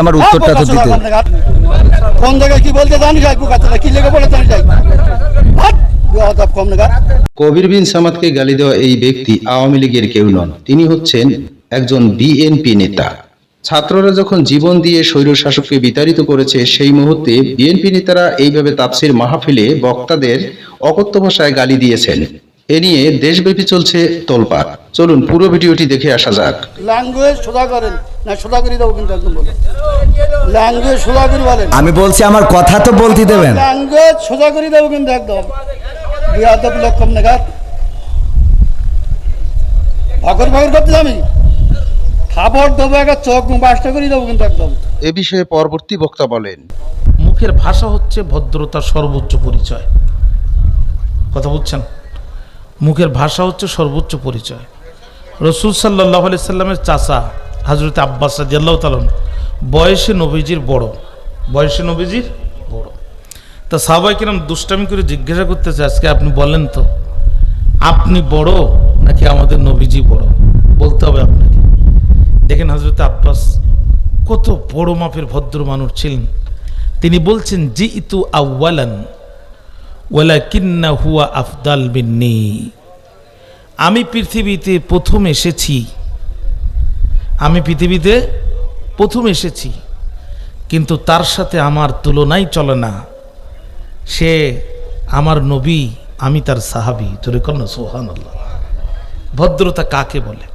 আমার উত্তরটা তো দিতে। কোন জায়গায় কি বলতে জানি যাই বুকাতে কি লেগে বলে জানি যাই। কবির বিন সামাদকে গালি দেওয়া এই ব্যক্তি আওয়ামী লীগের কেউ নন। তিনি হচ্ছেন একজন বিএনপি নেতা। ছাত্ররা যখন জীবন দিয়ে স্বৈর শাসককে বিতাড়িত করেছে সেই মুহূর্তে বিএনপি নেতারা এইভাবে তাপসির মাহফিলে বক্তাদের অকথ্য ভাষায় গালি দিয়েছেন। এ নিয়ে দেশব্যাপী চলছে তোলপাড়। চলুন পুরো ভিডিওটি দেখে আসা যাক। ল্যাঙ্গুয়েজ সোজা করেন। না দেবো কিন্তু একদম বলে। ল্যাঙ্গুয়েজ বলেন। আমি বলছি আমার কথা তো বলতে দেবেন। ল্যাঙ্গুয়েজ দেবো কিন্তু একদম। বিয়াদব লোক কম নাগাদ ভগর ভগর করতে আমি খাবার দেবো একটা চোখ বাসটা করে দেবো কিন্তু একদম। এ বিষয়ে পরবর্তী বক্তা বলেন। মুখের ভাষা হচ্ছে ভদ্রতার সর্বোচ্চ পরিচয়। কথা বুঝছেন? মুখের ভাষা হচ্ছে সর্বোচ্চ পরিচয়। রসুল সাল্লাহ সাল্লামের চাচা হাজরত আব্বাস রাজিয়াল্লাহ বয়সে নবীজির বড়। বয়সে নবীজির বড়। তা সাহবাই কিরম দুষ্টামি করে জিজ্ঞাসা করতেছে, আজকে আপনি বলেন তো, আপনি বড় নাকি আমাদের নবীজি বড়? বলতে হবে আপনাকে। দেখেন হজরত আব্বাস কত বড় মাপের ভদ্র মানুষ ছিলেন। তিনি বলছেন জি ইতু আউ্বালান ওয়ালা কিন্না হুয়া আফদাল বিন্নি আমি পৃথিবীতে প্রথম এসেছি আমি পৃথিবীতে প্রথম এসেছি, কিন্তু তার সাথে আমার তুলনাই চলে না। সে আমার নবী, আমি তার সাহাবি। তোরে কন্যা সোহান আল্লাহ ভদ্রতা কাকে বলে?